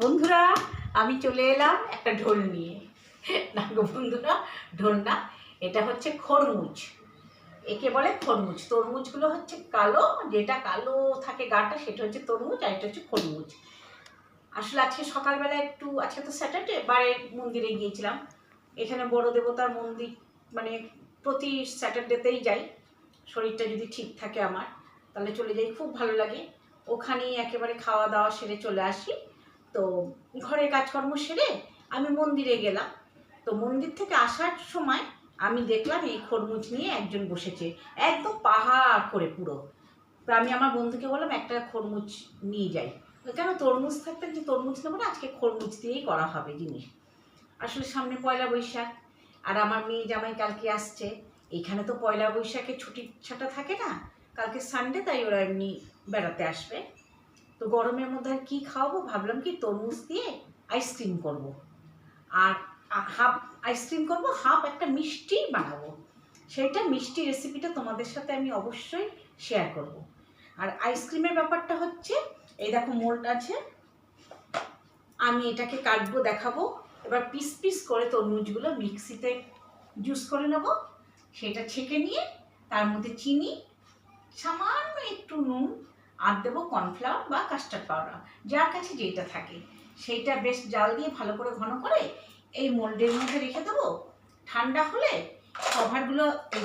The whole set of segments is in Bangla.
বন্ধুরা, আমি চলে এলাম একটা ঢোল নিয়ে। না গো বন্ধুরা, ঢোল না, এটা হচ্ছে খরমুজ। একে বলে খরমুজ তরমুজগুলো হচ্ছে কালো, যেটা কালো থাকে গাটা, সেটা হচ্ছে তরমুজ, আর এটা হচ্ছে খরমুজ। আসলে আজকে সকালবেলা একটু, আজকে তো স্যাটারডে, বারে মন্দিরে গিয়েছিলাম। এখানে বড় দেবতার মন্দির মানে প্রতি স্যাটারডেতেই যাই। শরীরটা যদি ঠিক থাকে আমার, তাহলে চলে যাই, খুব ভালো লাগে। ওখানেই একেবারে খাওয়া দাওয়া সেরে চলে আসি। তো ঘরের কাজকর্ম সেরে আমি মন্দিরে গেলাম। তো মন্দির থেকে আসার সময় আমি দেখলাম এই খরমুজ নিয়ে একজন বসেছে, একদম পাহাড় করে পুরো। তো আমি আমার বন্ধুকে বললাম, একটা খরমুজ নিয়ে যাই। কেন তরমুজ থাকতেন যে তরমুজ নেব না, আজকে খরমুজ দিয়েই করা হবে জিনিস। আসলে সামনে পয়লা বৈশাখ, আর আমার মেয়ে জামাই কালকে আসছে। এখানে তো পয়লা বৈশাখে ছুটি ছাটা থাকে না, কালকে সানডে তাই ওরা এমনি বেড়াতে আসবে। তো গরমের মধ্যে আর কী খাওয়াবো? ভাবলাম কি তরমুজ দিয়ে আইসক্রিম করব। আর হাফ আইসক্রিম করব হাফ একটা মিষ্টি বানাবো। সেইটা মিষ্টি রেসিপিটা তোমাদের সাথে আমি অবশ্যই শেয়ার করব। আর আইসক্রিমের ব্যাপারটা হচ্ছে, এই দেখো মোল্ড আছে। আমি এটাকে কাটবো, দেখাবো। এবার পিস পিস করে তরমুজগুলো মিক্সিতে জুস করে নেব। সেটা ছেঁকে নিয়ে তার মধ্যে চিনি, সামান্য একটু নুন আর দেবো কর্নফ্লাওয়ার বা কাস্টার্ড পাউডার। যার কাছে যেটা থাকে, সেইটা বেশ জাল দিয়ে ভালো করে ঘন করে এই মোল্ডের মধ্যে রেখে দেবো। ঠান্ডা হলে কভারগুলো, এই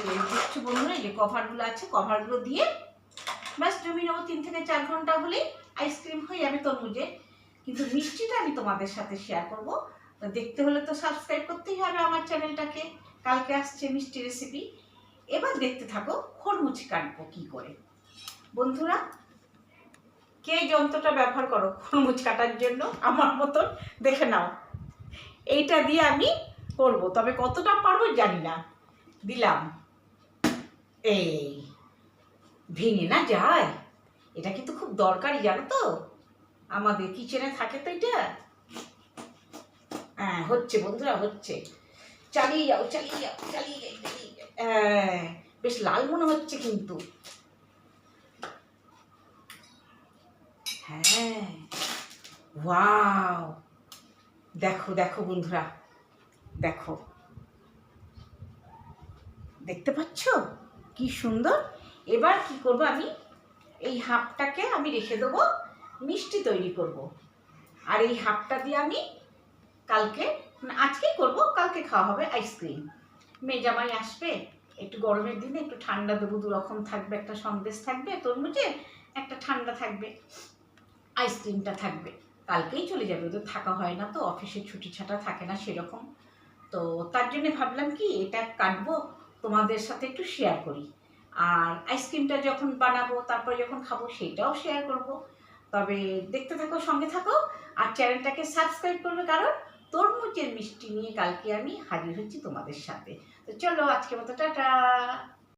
যে বন্ধুরা, এই যে কভারগুলো আছে, কভারগুলো দিয়ে ব্যাস জমি নেব তিন থেকে চার ঘণ্টা হলেই আইসক্রিম হয়ে যাবে তরমুজে। কিন্তু মিষ্টিটা আমি তোমাদের সাথে শেয়ার করব। দেখতে হলে তো সাবস্ক্রাইব করতেই হবে আমার চ্যানেলটাকে। কালকে আসছে মিষ্টি রেসিপি এবার দেখতে থাকো খরমুজ কাটবো কী করে। বন্ধুরা কে যন্ত্রটা ব্যবহার করো খরমুজ কাটার জন্য? আমার মতন দেখে নাও। এইটা দিয়ে আমি করব। তবে কতটা পারব জানি না। দিলাম। এই, ভেঙে না যায়। এটা কিন্তু খুব দরকারি, জানো তো? আমাদের কিচেনে থাকে তো এটা। হ্যাঁ হচ্ছে বন্ধুরা, হচ্ছে। চালিয়ে যাও চালিয়ে যাও চালিয়ে যাও চালিয়ে যাও। হ্যাঁ বেশ লাল মনে হচ্ছে কিন্তু। হ্যাঁ। ওয়াও। দেখো দেখো বন্ধুরা, দেখো। দেখতে পাচ্ছ? কি সুন্দর। এবার কি করব আমি? এই হাফটাকে আমি রেখে দেবো, মিষ্টি তৈরি করব। আর এই হাফটা দিয়ে আমি কালকে মানে আজকেই করব, কালকে খাওয়া হবে আইসক্রিম মেয়ে জামাই আসবে, একটু গরমের দিনে একটু ঠান্ডা দেবো দু রকম থাকবে, একটা সন্দেশ থাকবে, তরমুজে একটা ঠান্ডা থাকবে। আইসক্রিমটা থাকবে। কালকেই চলে যাবে। ওদের থাকা হয় না তো, অফিসের ছুটি ছাটা থাকে না সেরকম। তো তার জন্য ভাবলাম কি, এটা কাটবো, তোমাদের সাথে একটু শেয়ার করি। আর আইসক্রিমটা যখন বানাবো, তারপরে যখন খাব, সেটাও শেয়ার করব। তবে দেখতে থাকো, সঙ্গে থাকো। আর চ্যানেলটাকে সাবস্ক্রাইব করবে কারণ তরমুজের মিষ্টি নিয়ে কালকে আমি হাজির হচ্ছি তোমাদের সাথে। তো চলো আজকে মতো, টাটা!